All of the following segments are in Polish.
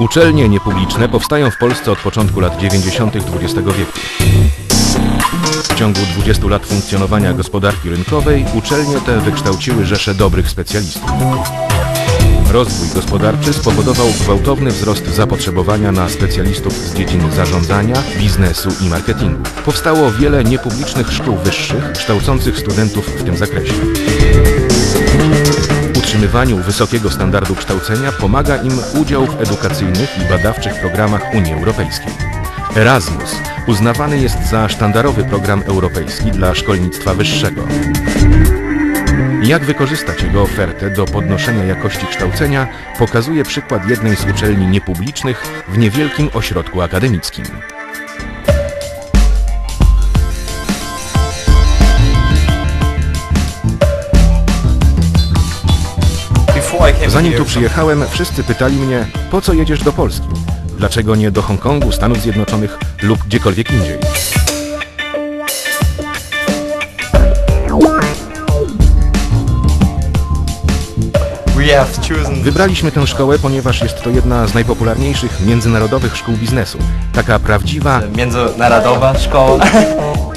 Uczelnie niepubliczne powstają w Polsce od początku lat 90. XX wieku. W ciągu 20 lat funkcjonowania gospodarki rynkowej uczelnie te wykształciły rzesze dobrych specjalistów. Rozwój gospodarczy spowodował gwałtowny wzrost zapotrzebowania na specjalistów z dziedziny zarządzania, biznesu i marketingu. Powstało wiele niepublicznych szkół wyższych kształcących studentów w tym zakresie. Utrzymywaniu wysokiego standardu kształcenia pomaga im udział w edukacyjnych i badawczych programach Unii Europejskiej. Erasmus uznawany jest za sztandarowy program europejski dla szkolnictwa wyższego. Jak wykorzystać jego ofertę do podnoszenia jakości kształcenia, pokazuje przykład jednej z uczelni niepublicznych w niewielkim ośrodku akademickim. Zanim tu przyjechałem, wszyscy pytali mnie, po co jedziesz do Polski? Dlaczego nie do Hongkongu, Stanów Zjednoczonych lub gdziekolwiek indziej? Wybraliśmy tę szkołę, ponieważ jest to jedna z najpopularniejszych międzynarodowych szkół biznesu. Taka prawdziwa, międzynarodowa szkoła.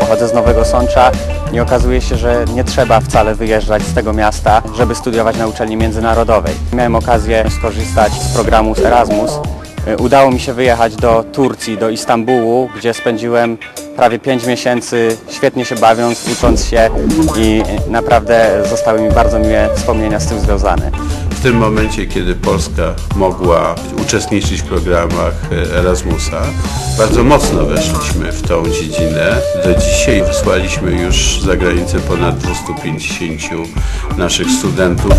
Pochodzę z Nowego Sącza i okazuje się, że nie trzeba wcale wyjeżdżać z tego miasta, żeby studiować na uczelni międzynarodowej. Miałem okazję skorzystać z programu Erasmus. Y, Udało mi się wyjechać do Turcji, do Istambułu, gdzie spędziłem prawie 5 miesięcy świetnie się bawiąc, ucząc się i naprawdę zostały mi bardzo miłe wspomnienia z tym związane. W tym momencie, kiedy Polska mogła uczestniczyć w programach e, Erasmusa, bardzo mocno weszliśmy w tą dziedzinę. Do dzisiaj wysłaliśmy już za granicę ponad 250 naszych studentów.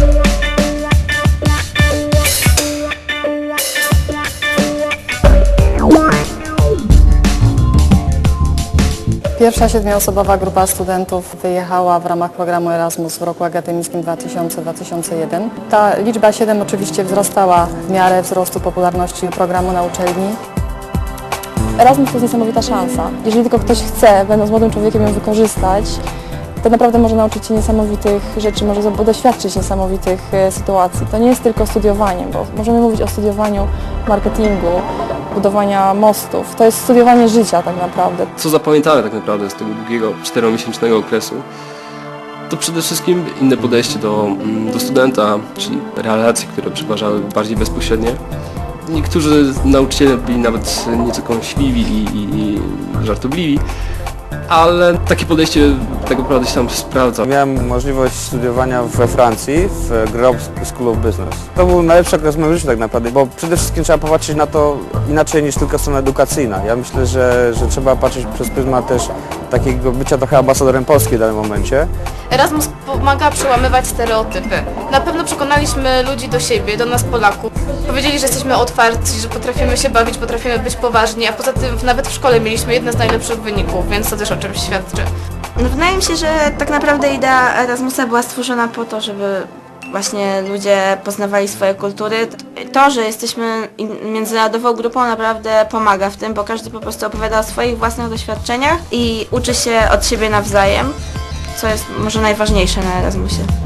Pierwsza siedmioosobowa grupa studentów wyjechała w ramach programu Erasmus w roku akademickim 2000-2001. Ta liczba 7 oczywiście wzrastała w miarę wzrostu popularności programu na uczelni. Erasmus to jest niesamowita szansa. Jeżeli tylko ktoś chce, będąc młodym człowiekiem ją wykorzystać, to naprawdę może nauczyć się niesamowitych rzeczy, może doświadczyć niesamowitych e, sytuacji. To nie jest tylko studiowanie, bo możemy mówić o studiowaniu marketingu, budowania mostów. To jest studiowanie życia tak naprawdę. co zapamiętałem tak naprawdę z tego długiego czteromiesięcznego okresu, to przede wszystkim inne podejście do, mm, do studenta, czyli relacje, które przeważały bardziej bezpośrednie. Niektórzy nauczyciele byli nawet nieco kąśliwi i, i, i żartobliwi, ale takie podejście tak naprawdę się tam sprawdza. Miałem możliwość studiowania we Francji w Grenoble School of Business. To był najlepszy okres moim życiu tak naprawdę, bo przede wszystkim trzeba popatrzeć na to inaczej niż tylko strona edukacyjna. Ja myślę, że, że trzeba patrzeć przez pryzmat też takiego bycia trochę ambasadorem Polski w danym momencie. Erasmus pomaga przełamywać stereotypy. Na pewno przekonaliśmy ludzi do siebie, do nas Polaków. Powiedzieli, że jesteśmy otwarci, że potrafimy się bawić, potrafimy być poważni, a poza tym nawet w szkole mieliśmy jedne z najlepszych wyników, więc to też o czymś świadczy. No, wydaje mi się, że tak naprawdę idea Erasmusa była stworzona po to, żeby właśnie ludzie poznawali swoje kultury. To, że jesteśmy międzynarodową grupą naprawdę pomaga w tym, bo każdy po prostu opowiada o swoich własnych doświadczeniach i uczy się od siebie nawzajem, co jest może najważniejsze na Erasmusie.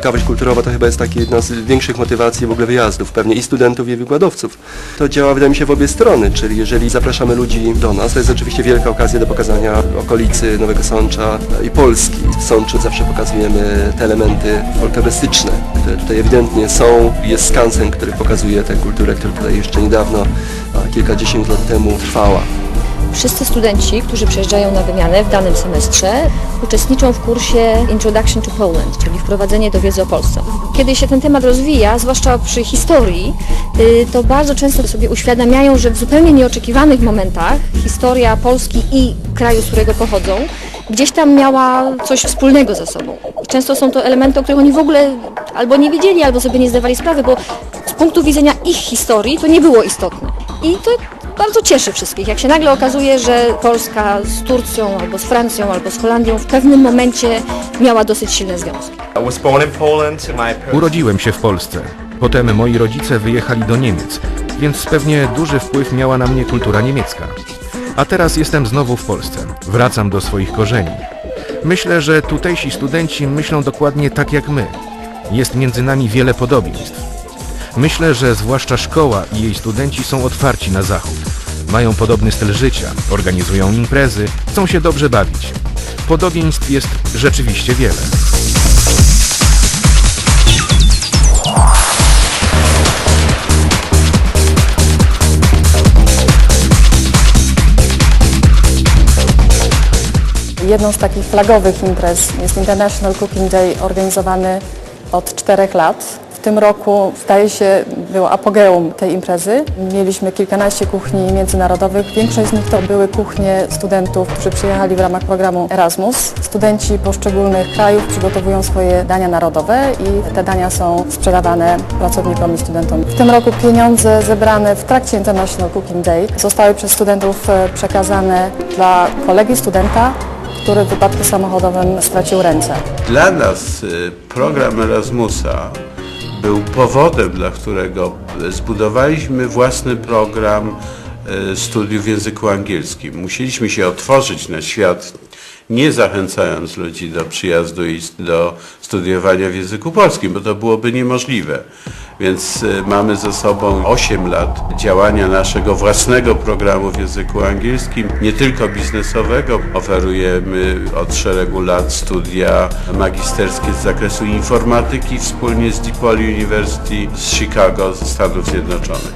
Ciekawość kulturowa to chyba jest taka jedna z większych motywacji w ogóle wyjazdów, pewnie i studentów, i wykładowców. To działa, wydaje mi się, w obie strony, czyli jeżeli zapraszamy ludzi do nas, to jest oczywiście wielka okazja do pokazania okolicy Nowego Sącza i Polski. W Sączu zawsze pokazujemy te elementy folklorystyczne, które tutaj ewidentnie są. Jest skansen, który pokazuje tę kulturę, która tutaj jeszcze niedawno, kilkadziesiąt lat temu trwała. Wszyscy studenci, którzy przyjeżdżają na wymianę w danym semestrze, uczestniczą w kursie Introduction to Poland, czyli wprowadzenie do wiedzy o Polsce. Kiedy się ten temat rozwija, zwłaszcza przy historii, y, to bardzo często sobie uświadamiają, że w zupełnie nieoczekiwanych momentach historia Polski i kraju, z którego pochodzą, gdzieś tam miała coś wspólnego ze sobą. Często są to elementy, o których oni w ogóle albo nie wiedzieli, albo sobie nie zdawali sprawy, bo z punktu widzenia ich historii to nie było istotne. I to bardzo cieszy wszystkich, jak się nagle okazuje, że Polska z Turcją, albo z Francją, albo z Holandią w pewnym momencie miała dosyć silne związki. Urodziłem się w Polsce. Potem moi rodzice wyjechali do Niemiec, więc pewnie duży wpływ miała na mnie kultura niemiecka. A teraz jestem znowu w Polsce. Wracam do swoich korzeni. Myślę, że tutejsi studenci myślą dokładnie tak jak my. Jest między nami wiele podobieństw. Myślę, że zwłaszcza szkoła i jej studenci są otwarci na zachód. Mają podobny styl życia, organizują imprezy, chcą się dobrze bawić. Podobieństw jest rzeczywiście wiele. Jedną z takich flagowych imprez jest International Cooking Day organizowany od czterech lat. Tym roku zdaje się było apogeum tej imprezy. Mieliśmy kilkanaście kuchni międzynarodowych. Większość z nich to były kuchnie studentów, którzy przyjechali w ramach programu Erasmus. Studenci poszczególnych krajów przygotowują swoje dania narodowe i te dania są sprzedawane pracownikom i studentom. W tym roku pieniądze zebrane w trakcie International Cooking Day zostały przez studentów e, przekazane dla kolegi studenta, który w wypadku samochodowym stracił ręce. Dla nas y, program Erasmusa był powodem, dla którego zbudowaliśmy własny program y, studiów w języku angielskim. Musieliśmy się otworzyć na świat, nie zachęcając ludzi do przyjazdu i do studiowania w języku polskim, bo to byłoby niemożliwe. Więc y, mamy za sobą 8 lat działania naszego własnego programu w języku angielskim, nie tylko biznesowego. Oferujemy od szeregu lat studia magisterskie z zakresu informatyki wspólnie z DePaul University z Chicago, ze Stanów Zjednoczonych.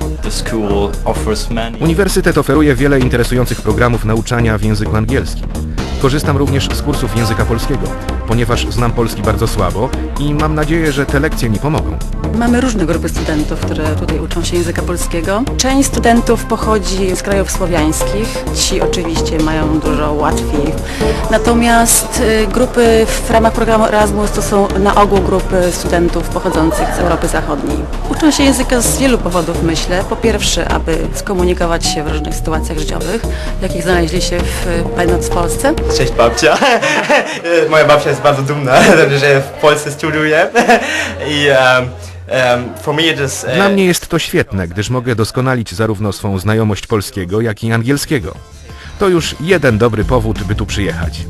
Uniwersytet oferuje wiele interesujących programów nauczania w języku angielskim. Korzystam również z kursów języka polskiego, ponieważ znam polski bardzo słabo i mam nadzieję, że te lekcje mi pomogą. Mamy różne grupy studentów, które tutaj uczą się języka polskiego. Część studentów pochodzi z krajów słowiańskich. Ci oczywiście mają dużo łatwiej. Natomiast y, grupy w ramach programu Erasmus to są na ogół grupy studentów pochodzących z Europy Zachodniej. Uczą się języka z wielu powodów, myślę. Po pierwsze, aby skomunikować się w różnych sytuacjach życiowych, w jakich znaleźli się w, będąc w Polsce. Cześć babcia. Moja babcia jest bardzo dumna, że w Polsce studiuję. I um, Dla mnie jest to świetne, gdyż mogę doskonalić zarówno swą znajomość polskiego, jak i angielskiego. To już jeden dobry powód, by tu przyjechać.